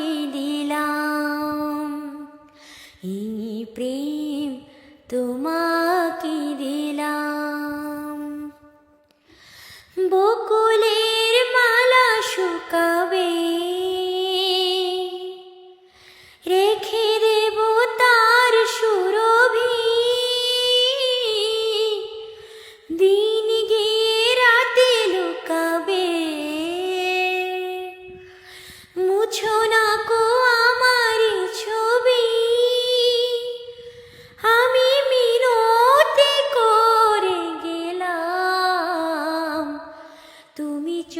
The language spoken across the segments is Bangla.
তোমাকে দিলাম এই প্রেম তোমাকে দিলাম। বকুলের মালা শুকাবে রেখে দেব তার সুরভি। দিন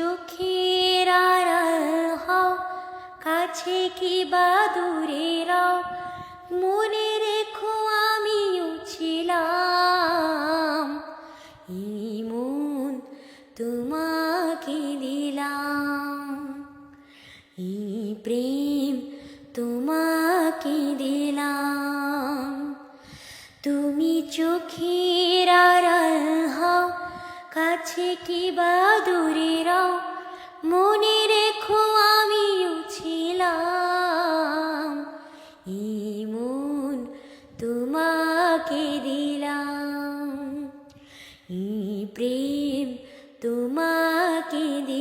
চোখের আড়াল হও, কাছে কি বা দূরে রও, মনে রেখো আমিও ছিলাম। এই মন তোমাকে দিলাম। এই প্রেম তোমাকে দিলাম। তুমি চোখের কাছে কি বা দূরে রাও মনে রেখো আমিও ছিলাম। ইমন তোমাকে দিলাম। প্রেম তোমাকে দিলাম।